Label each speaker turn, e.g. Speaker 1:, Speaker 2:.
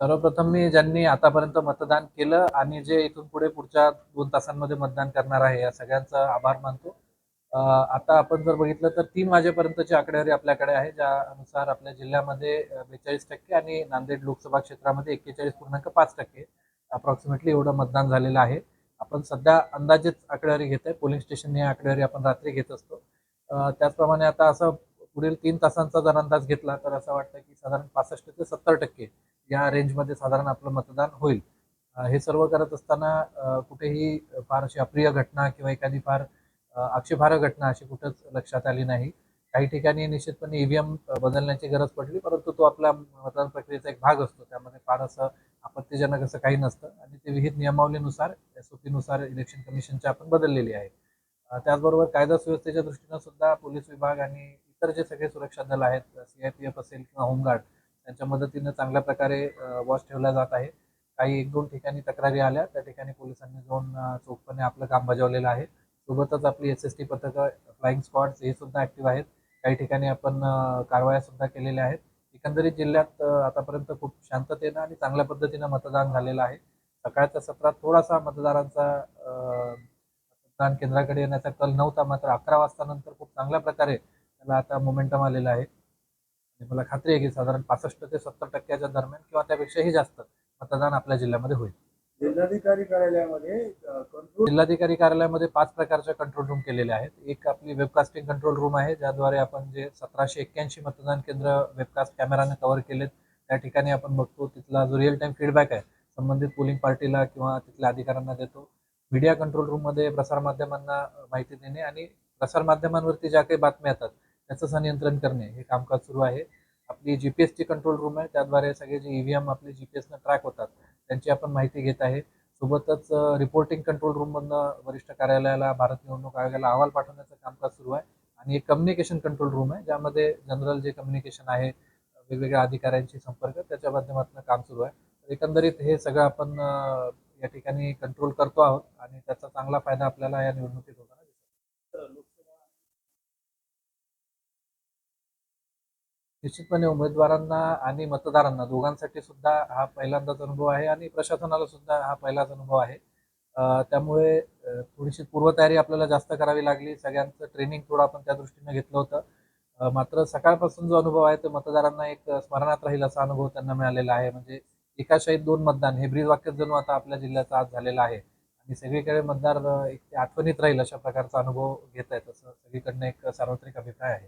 Speaker 1: सर्वप्रथम मी ज्यांनी आतापर्यंत मतदान केलं आणि जे इथून पुढे पुढच्या दोन तासांमध्ये मतदान करणार आहे या सगळ्यांचा आभार मानतो. आता आपण जर बघितलं तर तीन वाजेपर्यंतची आकडेवारी आपल्याकडे आहे ज्यानुसार आपल्या जिल्ह्यामध्ये बेचाळीस टक्के आणि नांदेड लोकसभा क्षेत्रामध्ये एक्केचाळीस पूर्णांक पाच टक्के अप्रॉक्सिमेटली एवढं मतदान झालेलं आहे. आपण सध्या अंदाजेच आकडेवारी घेत आहे पोलिंग स्टेशन आकडेवारी आपण रात्री घेत असतो. त्याचप्रमाणे आता असं पुढील तीन तासांचा जर अंदाज घेतला तर असं वाटतं की साधारण पासष्ट ते सत्तर टक्के या रेंजमध्ये साधारण आपलं मतदान होईल. हे सर्व करत असताना कुठेही फार अशी अप्रिय घटना किंवा एखादी फार अं, आक्षेपार्ह घटना अशी कुठंच लक्षात आली नाही. काही ठिकाणी निश्चितपणे ईव्हीएम बदलण्याची गरज पडली परंतु तो आपला मतदान प्रक्रियेचा एक भाग असतो. त्यामध्ये फार असं आपत्तीजनक असं काही नसतं आणि ते विहित नियमावलीनुसार एस ओ पीनुसार इलेक्शन कमिशनच्या आपण बदललेली आहे त्याचबरोबर कायदा सुव्यवस्थेच्या दृष्टीनं सुद्धा पोलीस विभाग आणि इतर जे सगळे सुरक्षा दल आहेत सीआयपीएफ असेल किंवा होमगार्ड त्यांच्या मदतीनं चांगल्या प्रकारे वॉच ठेवला जात आहे. काही एक दोन ठिकाणी तक्रारी आल्या. त्या ठिकाणी पोलिसांनी जाऊन चोखपणे आपलं काम बजावलेलं आहे. सोबतच आपली एस एस टी पथकं फ्लाइंग स्क्वॉड्स हे सुद्धा ॲक्टिव्ह आहेत. काही ठिकाणी आपण कारवाया सुद्धा केलेल्या आहेत. एकंदरीत जिल्ह्यात आतापर्यंत खूप शांततेनं आणि चांगल्या पद्धतीनं मतदान झालेलं आहे. सकाळच्या सत्रात थोडासा मतदारांचा मतदान केंद्राकडे येण्याचा कल नव्हता. मात्र अकरा वाजता नंतर खूप चांगल्या प्रकारे त्याला आता मोमेंटम आलेला आहे. मला खात्री आहे की साधारण पासष्ट ते सत्तर टक्क्याच्या दरम्यान किंवा त्यापेक्षाही जास्त मतदान आपल्या जिल्ह्यामध्ये होईल.
Speaker 2: जिल्हाधिकारी कार्यालयामध्ये
Speaker 1: जिल्हाधिकारी कार्यालयामध्ये पाच प्रकारच्या कंट्रोल रूम केलेले आहेत. एक आपली वेबकास्टिंग कंट्रोल रूम आहे ज्याद्वारे आपण जे सतराशे एक्क्याऐंशी मतदान केंद्र वेबकास्ट कॅमेराने कव्हर केलेत त्या ठिकाणी आपण बघतो तिथला जो रिअल टाइम फीडबॅक आहे संबंधित पोलिंग पार्टीला किंवा तिथल्या अधिकाऱ्यांना देतो. मीडिया कंट्रोल रूममध्ये प्रसारमाध्यमांना माहिती देणे आणि प्रसारमाध्यमांवरती ज्या काही बातम्या येतात त्याचं संनियंत्रण करणे हे कामकाज सुरू आहे. आपली जी पी एसची कंट्रोल रूम आहे. त्याद्वारे सगळे जे ईव्हीएम आपले जी पी एसनं ट्रॅक होतात त्यांची आपण माहिती घेत आहे. सोबतच रिपोर्टिंग कंट्रोल रूममधनं वरिष्ठ कार्यालयाला भारत निवडणूक आयोगाला अहवाल पाठवण्याचं कामकाज सुरू आहे. आणि एक कम्युनिकेशन कंट्रोल रूम आहे ज्यामध्ये जनरल जे कम्युनिकेशन आहे वेगवेगळ्या अधिकाऱ्यांशी संपर्क त्याच्या माध्यमातून काम सुरू आहे. एकंदरीत हे सगळं आपण या ठिकाणी कंट्रोल करतो आहोत आणि त्याचा चांगला फायदा आपल्याला या निवडणुकीत होतो निश्चितपणे उमेदवारांना आणि मतदारांना दोघांसाठी सुद्धा हा पहिल्यांदाच अनुभव आहे आणि प्रशासनाला सुद्धा हा पहिलाच अनुभव आहे. त्यामुळे थोडीशी पूर्वतयारी आपल्याला जास्त करावी लागली. सगळ्यांचं ट्रेनिंग थोडं आपण त्या दृष्टीने घेतलं होतं. मात्र सकाळपासून जो अनुभव आहे तो मतदारांना एक स्मरणात राहील असा अनुभव त्यांना मिळालेला आहे. म्हणजे एका शाहीत दोन मतदान हे ब्रीज वाक्य जणू आता आपल्या जिल्ह्याचा आज झालेला आहे. आणि सगळीकडे मतदार एक ते आठवणीत राहील अशा प्रकारचा अनुभव घेत आहेत असं सगळीकडनं एक सार्वत्रिक अभिप्राय आहे.